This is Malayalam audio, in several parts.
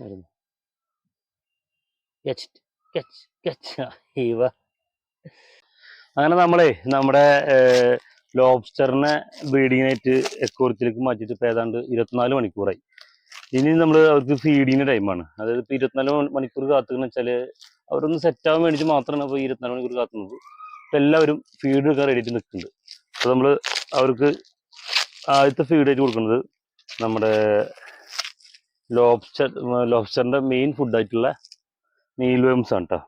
വരുന്നു. ഇവ. അങ്ങനെ നമ്മളെ നമ്മുടെ ലോബ്സ്റ്ററിനെ ബ്രീഡിങ്ങിനായിട്ട് എക്കോറത്തിലേക്ക് മാറ്റിയിട്ട് ഇപ്പോൾ ഏതാണ്ട് ഇരുപത്തിനാല് മണിക്കൂറായി. ഇനി നമ്മൾ അവർക്ക് ഫീഡിങ്ങിന് ടൈമാണ് അതായത് ഇപ്പോൾ ഇരുപത്തിനാല് മണി- മണിക്കൂർ കാത്തുകയെന്ന് വെച്ചാൽ അവരൊന്ന് സെറ്റ് ആവാൻ വേണ്ടിയിട്ട് മാത്രമാണ് ഇപ്പോൾ ഇരുപത്തിനാല് മണിക്കൂർ കാത്തുന്നത്. ഇപ്പോൾ എല്ലാവരും ഫീഡ് എടുക്കാൻ റെഡിയായിട്ട് നിൽക്കുന്നുണ്ട്. അപ്പോൾ നമ്മൾ അവർക്ക് ആദ്യത്തെ ഫീഡ് ആയിട്ട് കൊടുക്കുന്നത് നമ്മുടെ ലോബ്സ്റ്റർ ലോബ്സ്റ്ററിന്റെ മെയിൻ ഫുഡായിട്ടുള്ള നീൽവേംസ് ആണ് കേട്ടോ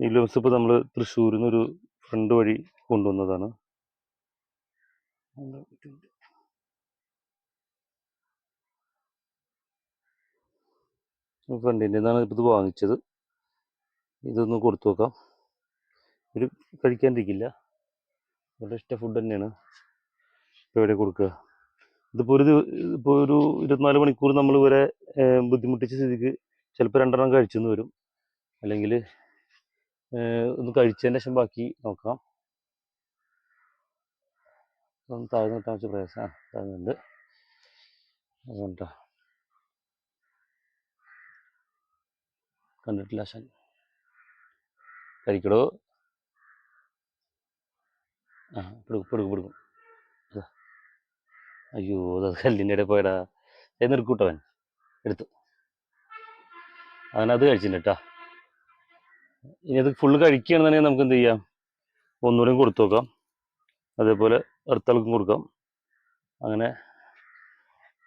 നീൽവേംസ് ഇപ്പോൾ നമ്മൾ തൃശ്ശൂരിൽ നിന്നൊരു ഫ്രണ്ട് വഴി കൊണ്ടുവന്നതാണ്. ഫ്രണ്ടിന്റെ നിന്നാണ് ഇപ്പോൾ ഇത് വാങ്ങിച്ചത്. ഇതൊന്ന് കൊടുത്തു നോക്കാം. ഒരു കഴിക്കാണ്ടിരിക്കില്ല. അവരുടെ ഇഷ്ട ഫുഡ് തന്നെയാണ്. ഇപ്പോൾ എവിടെ കൊടുക്കുക ഇതിപ്പോൾ ഒരു ഇപ്പോൾ ഒരു ഇരുപത്തിനാല് മണിക്കൂർ നമ്മൾ ഇവരെ ബുദ്ധിമുട്ടിച്ച സ്ഥിതിക്ക് ചിലപ്പോൾ രണ്ടെണ്ണം കഴിച്ചെന്ന് വരും. അല്ലെങ്കിൽ ഒന്ന് കഴിച്ചതിന് ശേഷം ബാക്കി നോക്കാം. ഒന്ന് താഴ്ന്നു കിട്ടാൻ വെച്ച പ്രയാസമാണ് താഴ്ന്നുണ്ട് അതുകൊണ്ടാ കണ്ടിട്ടില്ല കഴിക്കടോ? ആ പിടുക്കും പിടുക്കും പിടുക്കും. അയ്യോ അത് കല്ലിന്റെ ഇടയിൽ പോയടാ എന്നിരിക്കൂട്ടവൻ എടുത്തു. അവനത് കഴിച്ചിട്ടുണ്ട് ഇനി അത് ഫുള്ള് കഴിക്കുകയാണെന്നുണ്ടെങ്കിൽ നമുക്ക് എന്ത് ചെയ്യാം? ഒന്നുകൂടെയും കൊടുത്തു നോക്കാം. അതേപോലെ അടുത്താൾക്കും കൊടുക്കാം. അങ്ങനെ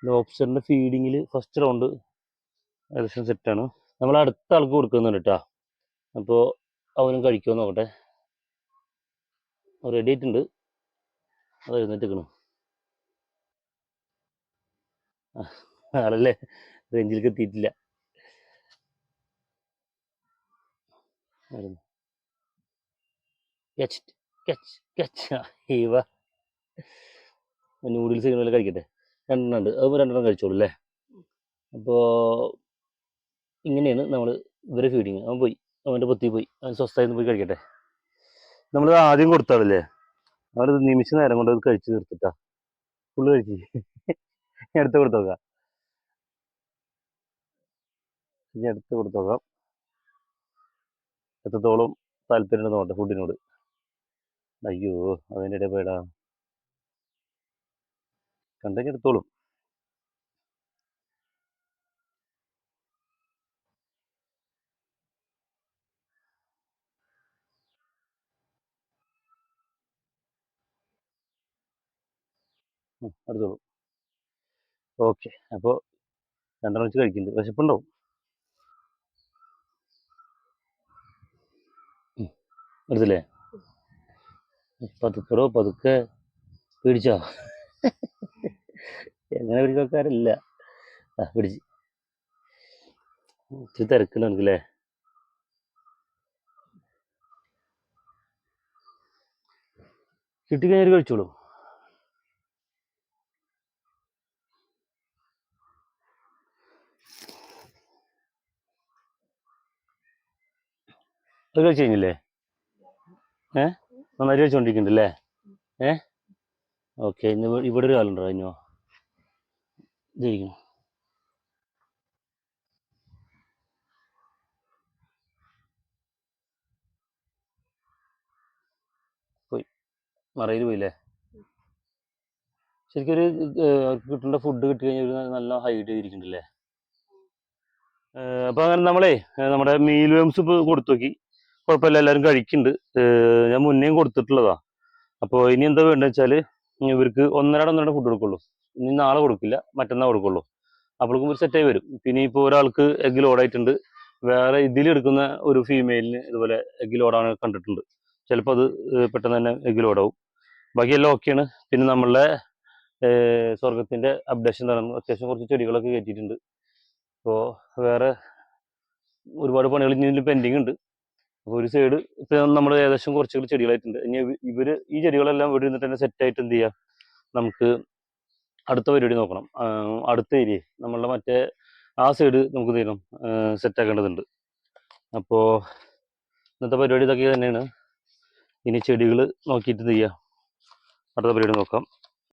ലോബ്സ്റ്ററിന്റെ ഫീഡിങ്ങിൽ ഫസ്റ്റ് റൗണ്ട് ഏകദേശം സെറ്റാണ് നമ്മൾ അടുത്ത ആൾക്ക് കൊടുക്കുന്നുണ്ട് കേട്ടോ അപ്പോൾ അവനും കഴിക്കുമോ നോക്കട്ടെ. റെഡി ആയിട്ടുണ്ട്. അത് എഴുന്നേറ്റിക്കണം ആളല്ലേ? റേഞ്ചിലേക്ക് എത്തിയിട്ടില്ല. ഇവ. നൂഡിൽസ് ഇങ്ങനെ കഴിക്കട്ടെ? രണ്ടെണ്ണം ഉണ്ട്. അത് രണ്ടെണ്ണം കഴിച്ചോളൂ അല്ലേ? അപ്പോൾ ഇങ്ങനെയാണ് നമ്മൾ ഇവരെ ഫീഡിങ് അവൻ പോയി. അവന്റെ പൊത്തി പോയി. അവൻ സ്വസ്ഥമായി പോയി കഴിക്കട്ടെ? നമ്മൾ ആദ്യം കൊടുത്താളല്ലേ? അവരത് നിമിഷ നേരം കൊണ്ട് അത് കഴിച്ച് തീർത്തിട്ടാ ഫുള്ള് കഴിച്ച് ഇനി കൊടുത്ത് നോക്കാം ഇനി എടുത്ത് കൊടുത്തു നോക്കാം എത്രത്തോളം താല്പര്യം നോക്കട്ടെ ഫുഡിനോട് അയ്യോ അതിന്റെ ഇടയിൽ പോയടാ കണ്ടെങ്കിൽ എടുത്തോളും. എടുത്തോളും. ഓക്കെ. അപ്പോൾ രണ്ടെണ്ണം വെച്ച് കഴിക്കുന്നുണ്ട് വിശപ്പുണ്ടാവും ഉം, എടുത്തില്ലേ? പതുക്കടോ പതുക്കെ പിടിച്ചോ. എങ്ങനെ പിടിക്കാരില്ല ആ പിടിച്ച്. ഇച്ചിരി തിരക്കുണ്ട് എനിക്കല്ലേ കിട്ടിക്കഴിഞ്ഞാൽ കഴിച്ചോളൂ. അത് കഴിച്ച് കഴിഞ്ഞില്ലേ? ഏ? നന്നായിട്ട് കഴിച്ചുകൊണ്ടിരിക്കുന്നുണ്ട് അല്ലേ ഏ? ഓക്കെ ഇന്ന് ഇവിടെ ഒരു കാലുണ്ടോ കഴിഞ്ഞോ ഇതിരിക്കണം പോയി. മറയിൽ പോയില്ലേ? ശരിക്കും അവർക്ക് കിട്ടേണ്ട ഫുഡ് കിട്ടി കഴിഞ്ഞാൽ നല്ല ഹൈറ്റ് ചെയ്തിരിക്കുന്നുണ്ടല്ലേ അപ്പോൾ അങ്ങനെ നമ്മളെ നമ്മുടെ മീൽ വേംസ് ഇപ്പൊ കൊടുത്തു നോക്കി. കുഴപ്പമില്ല എല്ലാവരും കഴിക്കുന്നുണ്ട്. ഞാൻ മുന്നേയും കൊടുത്തിട്ടുള്ളതാ. അപ്പോൾ ഇനി എന്താ വേണ്ടെന്ന് വെച്ചാൽ ഇവർക്ക് ഒന്നരാട ഒന്നര ഫുഡ് കൊടുക്കുള്ളൂ. ഇനി നാളെ കൊടുക്കില്ല മറ്റന്നാൾ കൊടുക്കുള്ളൂ. അപ്പോഴേക്കും ഒരു സെറ്റായി വരും. പിന്നെ ഇപ്പോൾ ഒരാൾക്ക് എഗ് ലോഡായിട്ടുണ്ട് വേറെ ഇതിലെടുക്കുന്ന ഒരു ഫീമെയിലിന് ഇതുപോലെ എഗ് ലോഡാണ് കണ്ടിട്ടുണ്ട്. ചിലപ്പോൾ അത് പെട്ടെന്ന് തന്നെ എഗ് ലോഡാവും ബാക്കിയെല്ലാം ഓക്കെയാണ് പിന്നെ നമ്മളുടെ സ്വർഗത്തിന്റെ അപ്ഡേഷൻ നടന്നു അത്യാവശ്യം കുറച്ച് ചെടികളൊക്കെ കയറ്റിയിട്ടുണ്ട്. അപ്പോൾ വേറെ ഒരുപാട് പണികൾ ഇനി പെൻഡിങ് ഉണ്ട്. അപ്പോൾ ഒരു സൈഡ് നമ്മൾ ഏകദേശം കുറച്ച് ചെടികളായിട്ടുണ്ട്. ഇനി ഇവ- ഇവർ ഈ ചെടികളെല്ലാം ഇവിടെ ഇരുന്നിട്ട് തന്നെ സെറ്റായിട്ട് എന്ത് ചെയ്യാം? നമുക്ക് അടുത്ത പരിപാടി നോക്കണം. അടുത്ത ഏരിയ നമ്മളുടെ മറ്റേ ആ സൈഡ് നമുക്ക് ചെയ്യണം? സെറ്റ് ആക്കേണ്ടതുണ്ട്. അപ്പോ ഇന്നത്തെ പരിപാടി ഇതൊക്കെ തന്നെയാണ്. ഇനി ചെടികൾ നോക്കിയിട്ട് എന്ത് ചെയ്യാം? അടുത്ത പരിപാടി നോക്കാം.